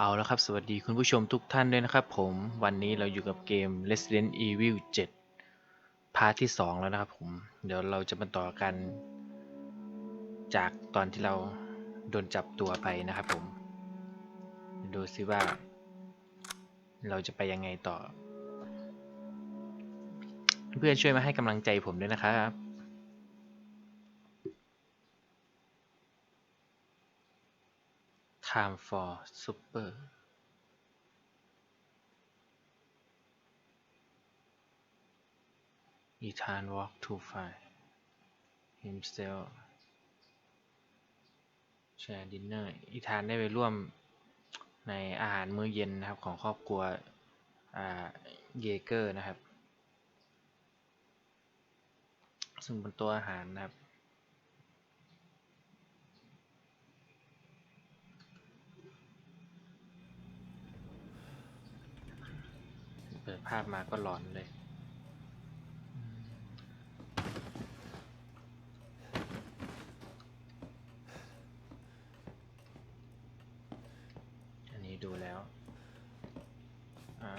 เอาแล้วครับสวัสดีคุณผู้ชมทุกท่านด้วยนะครับผมวันนี้เราอยู่กับเกม Resident Evil 7 พาร์ทที่ 2 แล้วนะครับผมเดี๋ยวเราจะมาต่อกัน จากตอนที่เราโดนจับตัวไปนะครับผม ดูซิว่า เราจะไปยังไงต่อ เพื่อนช่วยมาให้กำลังใจผมด้วยนะครับ Time for Super อีธาน walk to find himself share dinner อีธานได้ไปร่วมในอาหารมื้อเย็นนะครับของครอบครัวเยเกอร์นะครับ ซึ่งบนต๊ะอาหารนะครับ เปิด ภาพมาก็หลอนเลย อันนี้ดูแล้วอ่า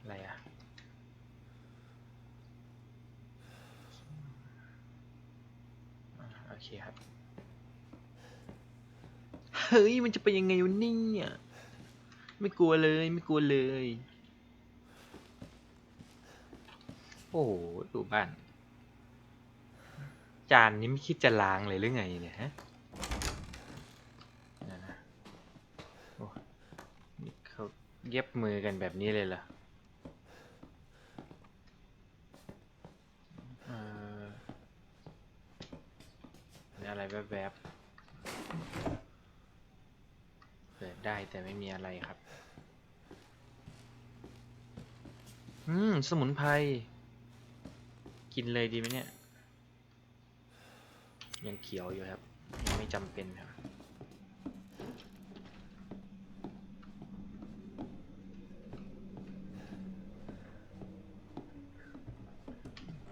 อะไรอะ อ่าโอเคครับ เฮ้ยมันจะเป็นยังไงวะเนี่ยไม่กลัวเลยไม่กลัวเลย โอ้โหดูบ้าน จานนี้ไม่คิดจะล้างเลยหรือไงเนี่ยฮะนี่เขาเย็บมือกันแบบนี้เลยเหรออมีอะไรแวบๆ เปิดได้ แต่ไม่มีอะไรครับ อืม สมุนไพร กินเลยดีไหมเนี่ย ยังเขียวอยู่ครับ ยังไม่จำเป็นครับ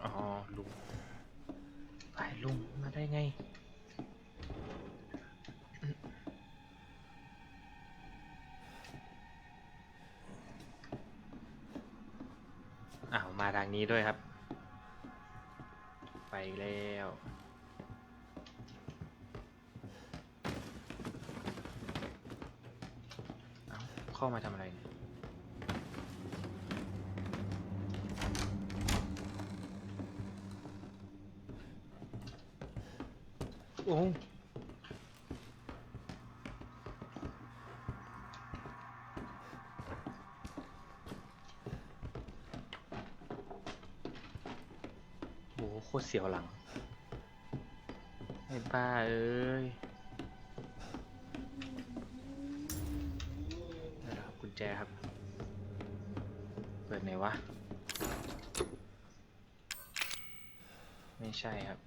อ๋อ ลุงไปลุง มาได้ไง อ้าว มาทางนี้ ด้วยครับ ไปแล้ว เอ้าเข้ามาทำอะไรเนี่ยโอ้โหโคตรเสียวหลังไอ้บ้าเอ้ยได้แล้วครับกุญแจครับ เปิดไหนวะ ไม่ใช่ครับ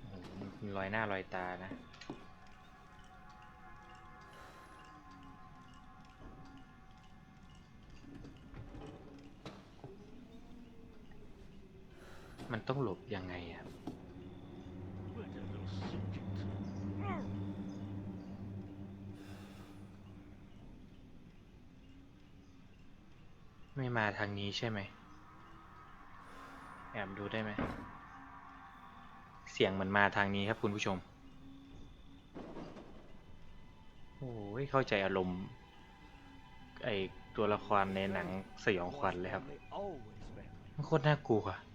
โอ้โหรอยหน้ารอยตานะ ต้องหลบยังไงอะไม่มาทางนี้ใช่ไหม แอบดูได้ไหม เสียงเหมือนมาทางนี้ครับคุณผู้ชม โอ้ยเข้าใจอารมณ์ ไอตัวละครในหนังสยองขวัญเลยครับ มันโคตรน่ากลัวดน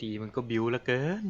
ตรีมันก็บิวแล้วเกิน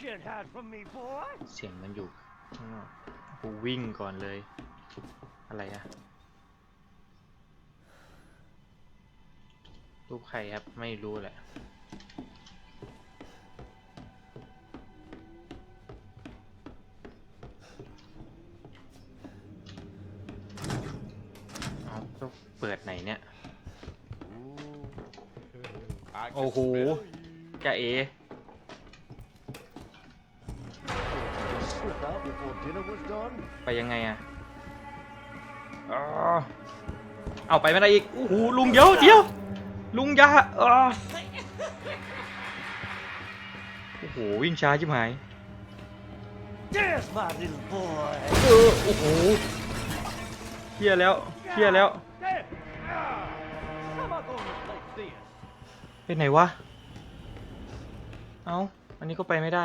can't hide from me, boy. เสียงมันอยู่ข้างนอกกูวิ่งก่อนเลย อะไรอะรูปใครครับ ไม่รู้แหละ เอาก็เปิดไหนเนี่ย I can โอ้โห smell you. จะเอ before dinner was done. ไปยังไงอะอ๋อเอาไปไม่ได้อีกโอ้โหลุงเดี๋ยวเดี๋ยวลุงยาอ๋อโอ้โหวิ่งช้าชิบหาย There's my little boy. เออโอ้โหเฮียแล้วเฮียแล้ว There. Ah. How am I going to replace this? เป็นไหนวะ เอาอันนี้ก็ไปไม่ได้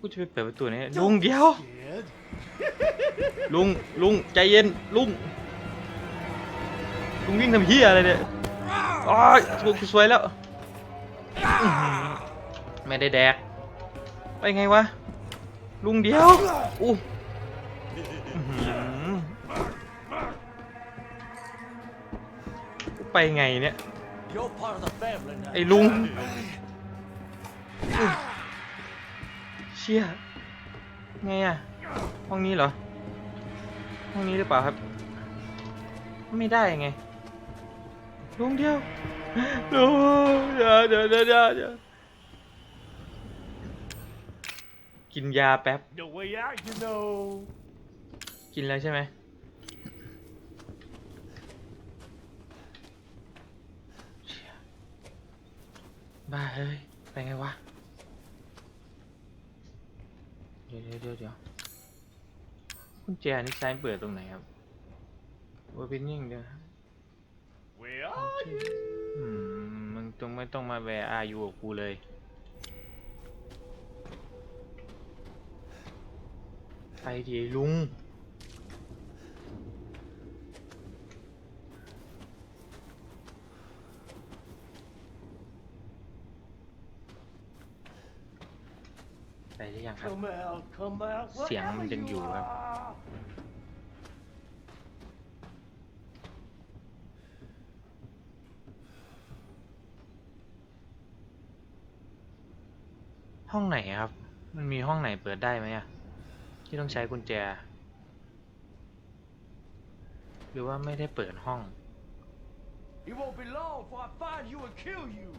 กูจะไปเปิดประตูนี้ลุงเดี๋ยว Kid. ลุงลุงใจเย็นลุงลุงวิ่งทำเฮียอะไรเนี่ยอ๋อกูสวยแล้วอื้อหือไม่ได้แดก ไปไงวะ ลุงเดียวอู้อื้อหือไปไงเนี่ย You're part of the family now. ไอ้ลุงอุ๊ยเชี่ยไงอะห้องนี้เหรอ ห้องนี้หรือเปล่าครับ ไม่ได้ไงลุงเดียวลุงเดี๋ยวเดี๋ยวเดี๋ยวเดี๋ยวเดี๋ยวกินยาแป๊บ The way out, you know. กินแล้วใช่ไหมเชี่ยบ้าเฮ้ยไปไงวะ เดี๋ยวเดี๋ยวเดี๋ยวเดี๋ยวกุญแจนี่ใช้เปิดตรงไหนครับ opening เดี๋ยวนะ Where are you? อืมมึงต้องไม่ต้องมาแวร์อายุกับกูเลย ไปดิไอ้ลุง ไปได้ยังครับ Come out, come out. เสียงมันยังอยู่ครับ are. ห้องไหนครับ มันมีห้องไหนเปิดได้ไหมอะที่ต้องใช้กุญแจ หรือว่าไม่ได้เปิดห้อง It won't be long before I find you and kill you.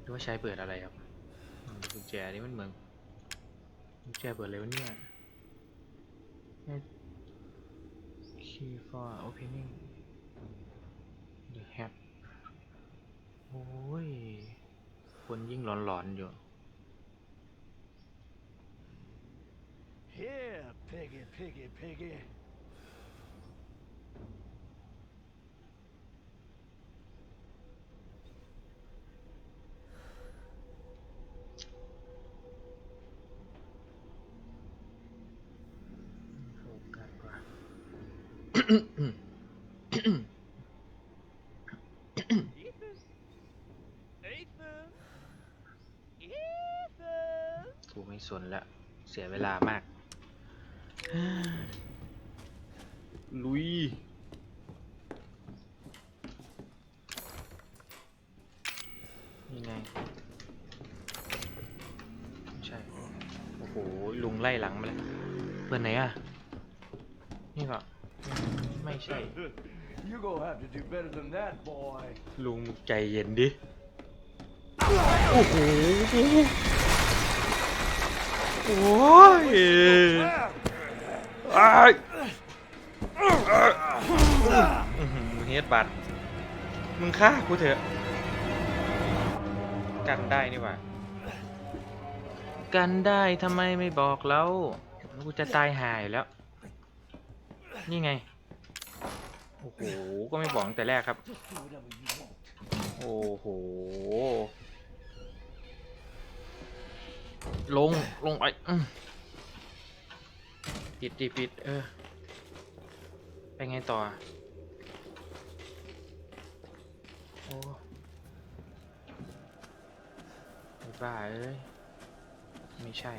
หรือว่าใช้เปิดอะไรครับอืม กุญแจนี่มันเหมือนกุญแจเปิดเร็วะเนี่ย key for opening the hat โอ้ย คนยิ่งหลอนๆอยู่ Here, piggy, piggy, piggy. โฟกัสว่ะ Ethan. Ethan. Ethan. กูไม่สนละเสียเวลามาก ลุยนี่ไง ใช่ โอ้โห ลุงไล่หลังมาเลยเปิดไหนอะนี่ก็ไม่ ใช่ You're gonna have to do better than that, boy. ลุงใจเย็นดิ โอ้โห โอ้ยอ้ายอื้อหือเฮดบัตมึงฆ่ากูเถอะ กันได้นี่หว่า กันได้ทำไมไม่บอกเรา กูจะตายหายแล้ว นี่ไง โอ้โห ก็ไม่บอกตั้งแต่แรกครับ โอ้โห ลง ลงไปปิดดิปิด เออ ไปไงต่อ โอ้บ้าเอ้ย ไม่ใช่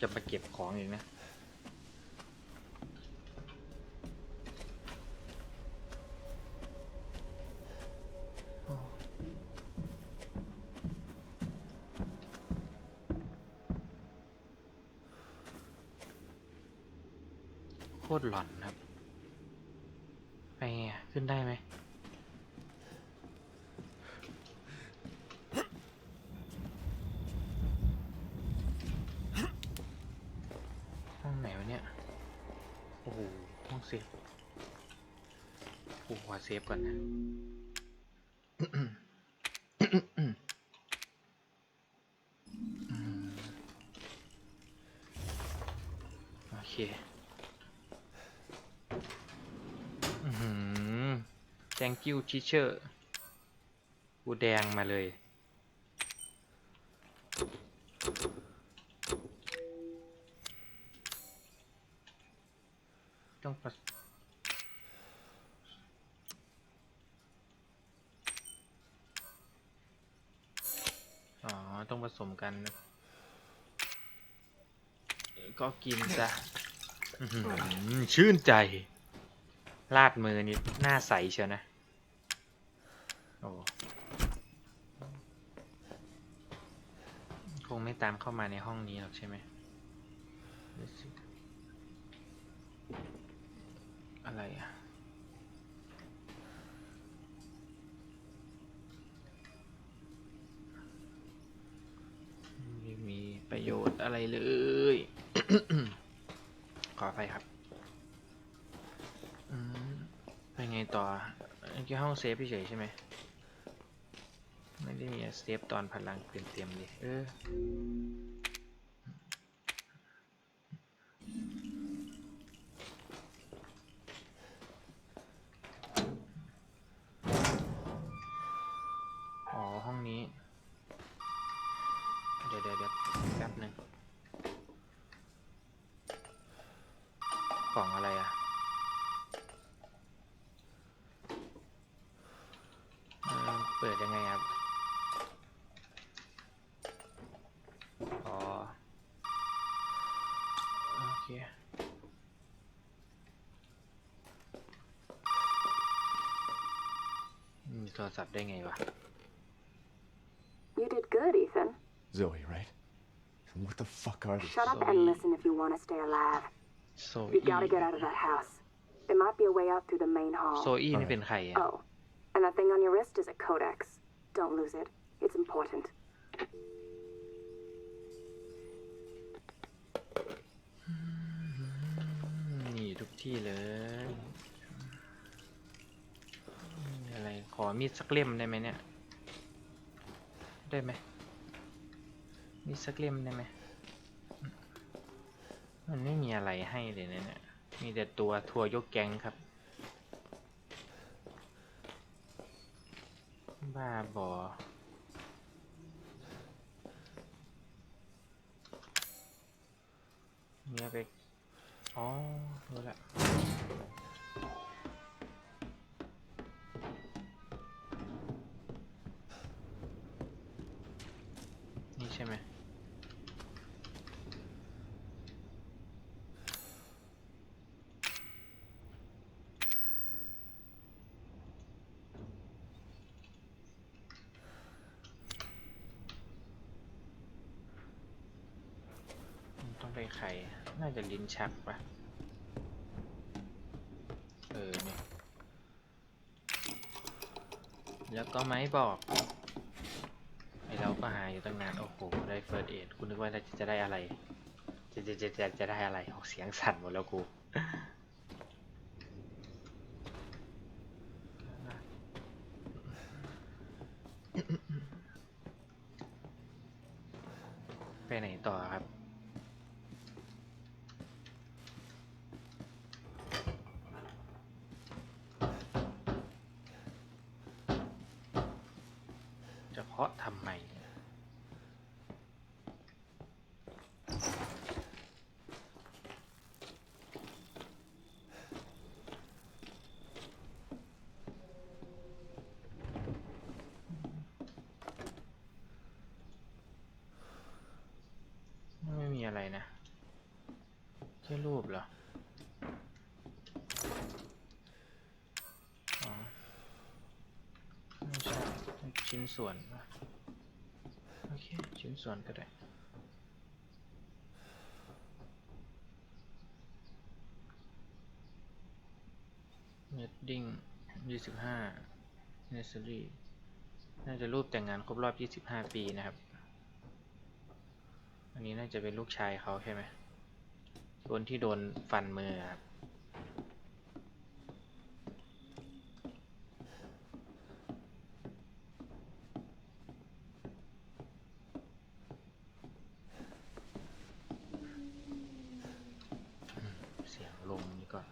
จะมาเก็บของอีกนะ โคตรหลอนครับ ไปไงอะขึ้นได้ไหม ห้องไหนวะเนี่ย โอ้โหห้องเซฟโอ้โหเซฟก่อนนะโอเคอือหือ thank you teacher กูแดงมาเลย ต้องผสอ๋อ ต้องผสมกันนะ ก็กินจ้ะอื้อหือชื่นใจ ลาดมือนี่หน้าใสเชียวนะ โอ้คงไม่ตามเข้ามาในห้องนี้หรอกใช่ไหม Let's see อะไรอะ ไม่มีประโยชน์อะไรเลย ขออภัยครับ อืมไปไงต่อ อันนี้ห้องเซฟเฉยใช่ไหมไม่ได้มีเซฟตอนพลังเต็มๆเลยเอออ๋อห้องนี้ เดี๋ยวเดี๋ยวเดี๋ยวแป๊บหนึ่งกล่องอะไร รศัพท์ได้ไงวะ You did good, Ethan. Zoe, right? And what the fuck are these? Shut up and listen if you want to stay alive. โซ You อี้ gotta get out of that house. There might be a way out through the main hall. โซอี้นี่เป็นใครอ่ะ Oh, and that thing on your wrist is a codex. Don't lose it. It's important. นี่ทุกที่เลย ย มีดสักเล่มได้ไหมเนี่ย ได้ไหมมีดสักเล่มได้ไหมมันไม่มีอะไรให้เลยนะเนี่ย มีแต่ตัวทัวร์ยกแก๊งครับ บ้าบอเนี่ยไป อ๋อรู้ละ มันต้องไขน่าจะลิ้นชักปะเออเนี่ยแล้วก็ไม้บอกไอเราก็หาอยู่ตั้งนาน โอ้โห ได้เฟิร์สเอ็ดคุณนึกว่าจะจะได้อะไร จะจะจะจะจะได้อะไรออกเสียงสั่นหมดแล้วกู ไปไหนต่อครับ จะเคาะทำไม ช่รูปเหรออ๋อไม่ใช่ชิ้นส่วนโอเค ชิ้นส่วนก็ได้เนดดิ้งยี่สิบห้าเนสซอรี่น่าจะรูปแต่งงานครบรอบยี่สิบห้าปีนะครับ นนี้น่าจะเป็นลูกชายเขาใช่ไหมคนที่โดนฟันมือครับเสียงลมนี่ก่อน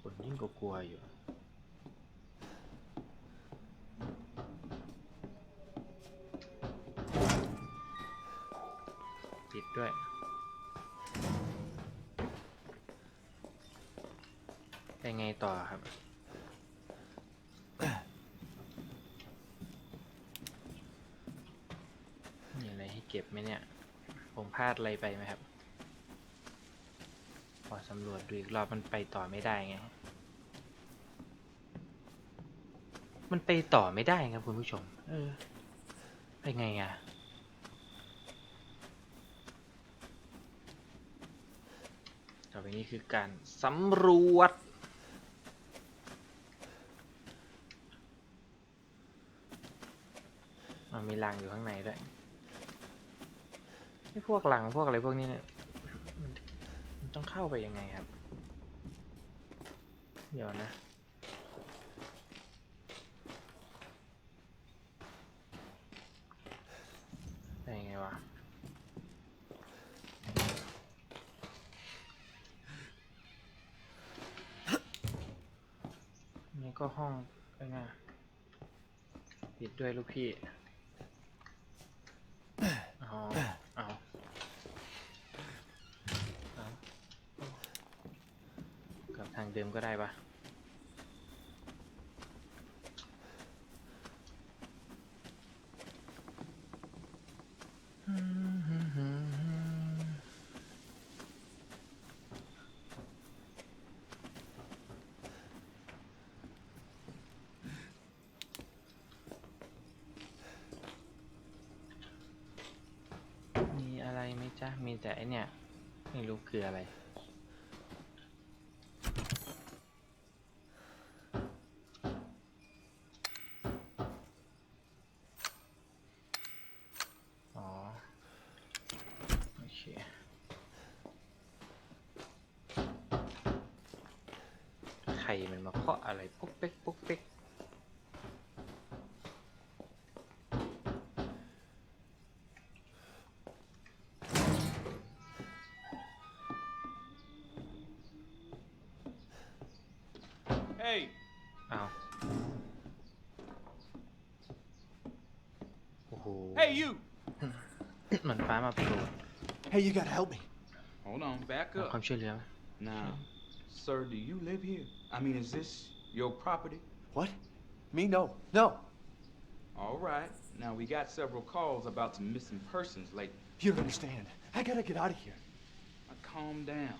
คนยิ่งกกลัวอยู่ ด้วย ไปไงต่อครับ มีอะไรให้เก็บไหมเนี่ย ผมพลาดอะไรไปไหมครับขอสำรวจดูอีกรอบมันไปต่อไม่ได้ไง มันไปต่อไม่ได้ครับคุณผู้ชม เออ ไปไงอะอไปนี้ คือการสำรวจ มันมีรังอยู่ข้างในด้วยไอ้พวกรังพวกอะไรพวกนี้เนี่ยมันต้องเข้าไปยังไงครับ เดี๋ยวนะ ไปยังไงวะ นี่ก็ ห้องไปไงปิดด้วยลูกพี่เอาเอาเอากลับทางเดิมก็ได้ปะมีอะไรไหม จ๊ะมีแต่ไอเนี่ย ไม่รู้คืออะไร hey, you. เหมือนฟ้ามาโปรด Hey, you gotta help me. Hold on, back ขอความ up. ช่วยเหลือ Now, sir, do you live here? I mean, is this your property? What? Me? No. No. All right. Now, we got several calls about some missing persons lately. You don't understand. I gotta get out of here. Now, calm down.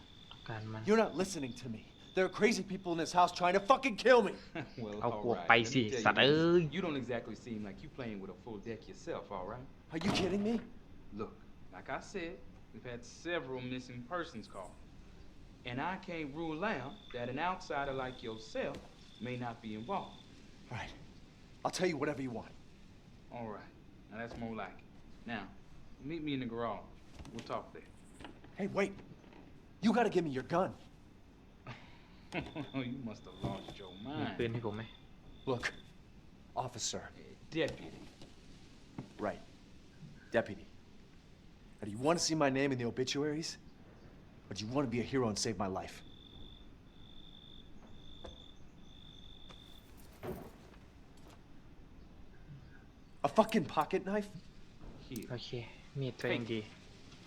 การมัน You're not listening to me. There are crazy people in this house trying to fucking kill me. well, I'll all walk right. by Let me tell son. you this. Ơi. You don't exactly seem like you playing with a full deck yourself, all right? Are you kidding me? Look, like I said, we've had several missing persons calls. And I can't rule out that an outsider like yourself may not be involved. All right. I'll tell you whatever you want. All right. Now that's more like it. Now, meet me in the garage. We'll talk there. Hey, wait. You gotta give me your gun. you must have lost your มีปืน mind. ให้ผมไหม Look, officer. Eh, Deputy. Right. Deputy. Now, do you want to see my name in the obituaries? Or do you want to be a hero and save my life? A fucking pocket knife? Here. โอเค มีดตัวเองดี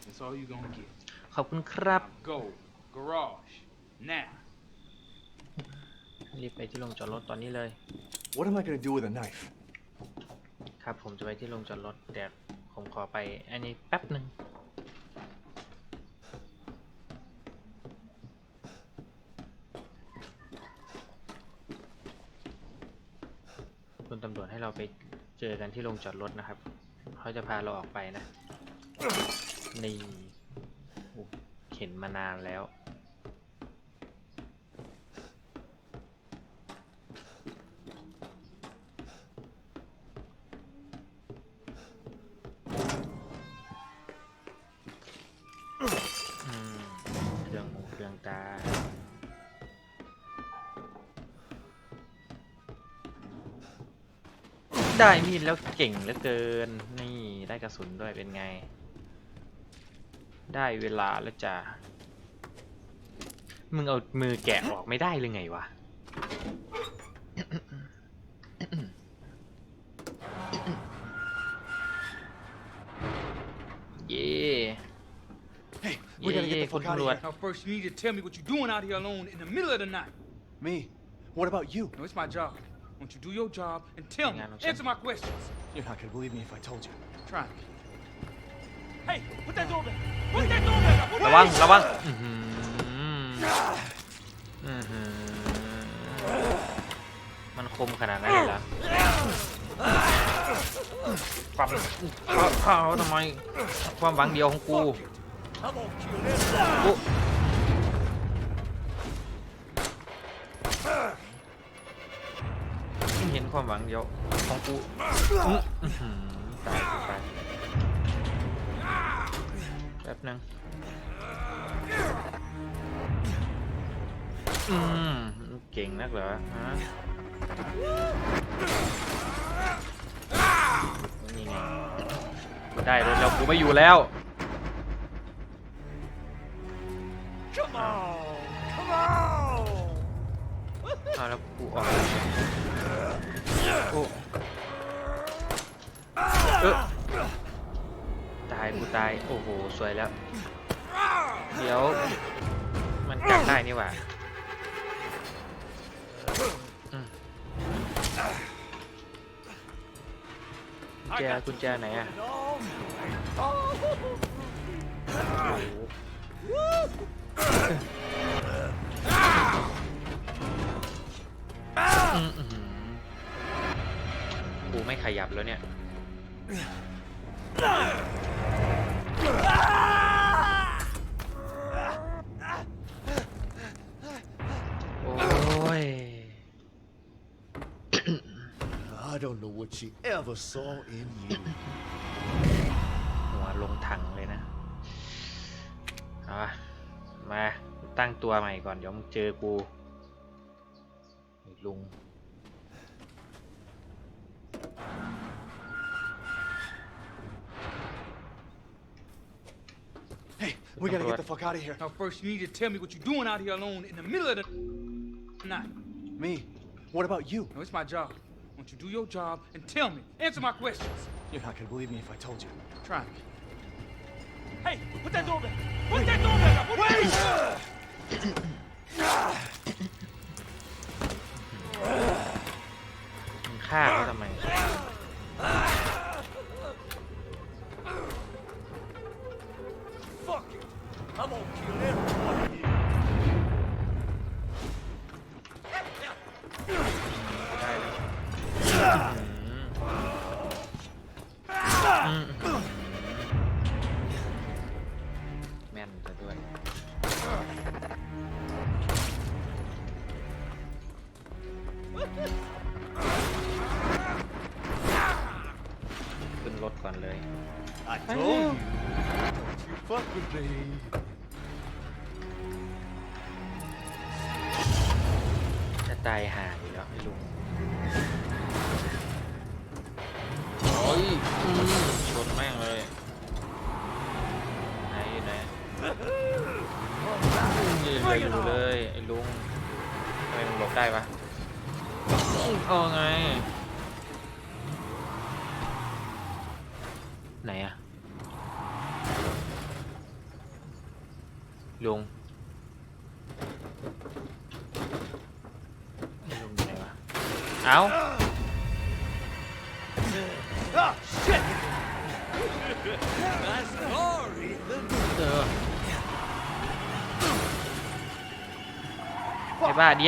That's all you're gonna get. ขอบคุณครับ Now go. Garage. Now. รีบไปที่โรงจอดรถตอนนี้เลย What am I gonna do with a knife? ครับผมจะไปที่โรงจอดรถเดี๋ยวผมขอไปอันนี้แป๊บหนึ่ง คุณตำรวจให้เราไปเจอกันที่โรงจอดรถนะครับ เขาจะพาเราออกไปนะ นี่เห็นมานานแล้ว ได้มีดแล้วเก่งเหลือเกิน นี่ได้กระสุนด้วยเป็นไง ได้เวลาแล้วจ้ะมึงเอามือแกะออกไม่ได้เลยไงวะเย่ Hey, we Yeah, gotta yeah, get the fuck out of control. here. Now, first, you need to tell me what you're doing out here alone in the middle of the night. Me? What about you? No, it's my job. Won't you do your job and tell me? Hang on, I'm sorry. Answer my questions. You're not gonna believe me if I told you. Try me. Hey, put that door back. Put that door back. Put ระวัง ระวัง อื้อหืออื้อหือมันคมขนาดนั้นเลยเหรอปับเข้าเข้าทำไม ความหวังเดียวของกู กูเห็น ความหวังเดียวของกูอื้ออื้อหือตายตายแป๊บนึงอืมเก่งนักเหรอฮะนี่ไงได้รถแล้วกูไม่อยู่แล้ว Come on! Come on! เอาแล้วกูออก ตายกูตาย โอ้โห สวยแล้ว เดี๋ยว มันกัดได้นี่หว่าอืมกุญแจกุญแจไหนอะโอ้โหอืมอื้อหือกูไม่ขยับแล้วเนี่ย โอ้ย I don't know what she ever saw in you. หัวลงถังเลยนะเอาวะมาตั้งตัวใหม่ก่อน เดี๋ยวมึงเจอกูไอ้ลุง Hey, we gotta get the fuck out of here. Now, first, you need to tell me what you're doing out here alone in the middle of the night. Me? What about you? No, it's my job. Won't you do your job and tell me? Answer my questions. You're not gonna believe me if I told you. Try me. Hey, put that door back. Put Wait. that door back. Put Wait! That... Fuck it. I'm gonna kill everyone you แ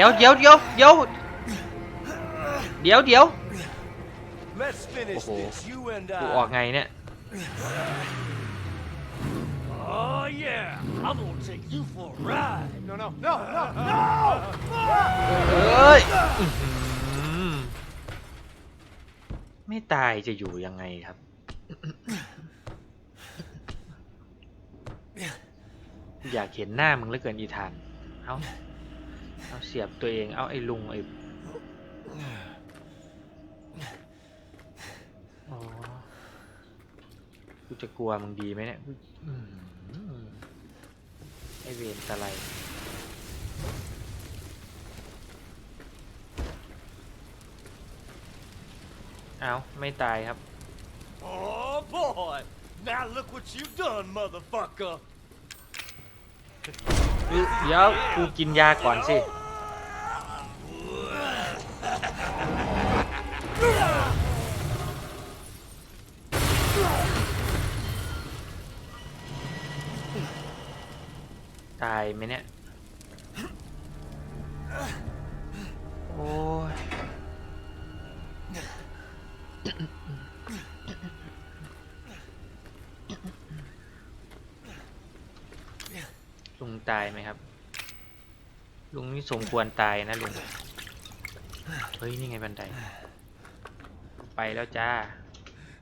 วเดี๋ยวเดี๋ยวเดี๋ยว Let's finish Oh. this, you and กูออก I. ไงเนี่ย Oh, yeah. I'm gonna take you for a ride. No, no, no, no, no! เอ้ยอื้อหือไม่ตายจะอยู่ยังไงครับ อยากเห็นหน้ามึงเหลือเกินอีธาน เอาเอาเสียบตัวเอง เอาไอ้ลุงไอ้อ๋อกูจะกลัวมึงดีไหมเนี่ยกูอื้อหือ ไอเวนตะไลเอาไม่ตายครับ Oh, boy. Now look what you've done, motherfucker. เฮ้ยเดี๋ยวกูกินยาก่อนสิต ลุงตายไหมครับ ลุงนี่สมควรตายนะลุง เฮ้ย นี่ไงบันได ไปแล้วจ้า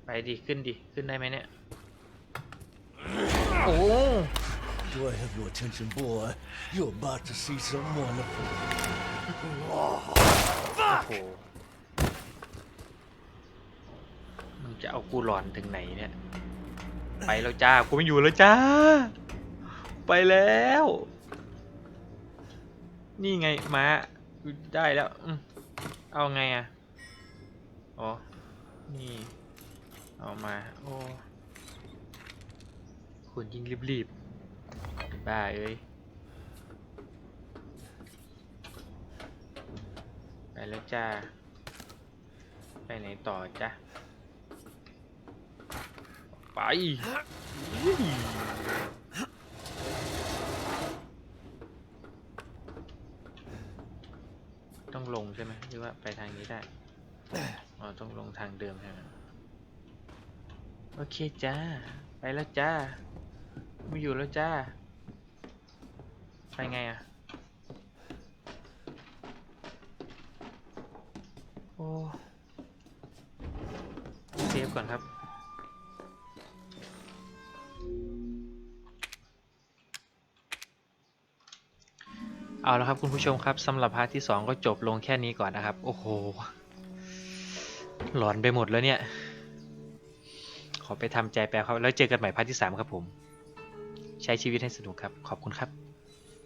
ไปดิขึ้นดิ ขึ้นได้ไหมเนี่ย โอ้ Do I have your attention, boy? You're about to see some wonderful. โหมึงจะเอากูหลอนถึงไหนเนี่ย ไปแล้วจ้า กูไม่อยู่แล้วจ้า ไปแล้ว นี่ไงม้าได้แล้วเอาไงอะอ๋อนี่ เอามา โอ้คุณยิ่งรีบๆบ้าเอ้ย ไปแล้วจ้า ไปไหนต่อจ้ะ ไปอุ้ยต้อง ลงใช่ไหมหรือว่าไปทางนี้ได้ อ๋อ ต้องลงทางเดิมใช่ไหมโอเคจ้า ไปแล้วจ้า ไม่อยู่แล้วจ้า ไปไงอะ โอ้เซฟก่อนครับ เอาละครับคุณผู้ชมครับสำหรับพาร์ทที่ 2 ก็จบลงแค่นี้ก่อนนะครับ โอ้โห หลอนไปหมดแล้วเนี่ย ขอไปทำใจแป๊บครับ แล้วเจอกันใหม่พาร์ทที่ 3 ครับผม ใช้ชีวิตให้สนุกครับ ขอบคุณครับ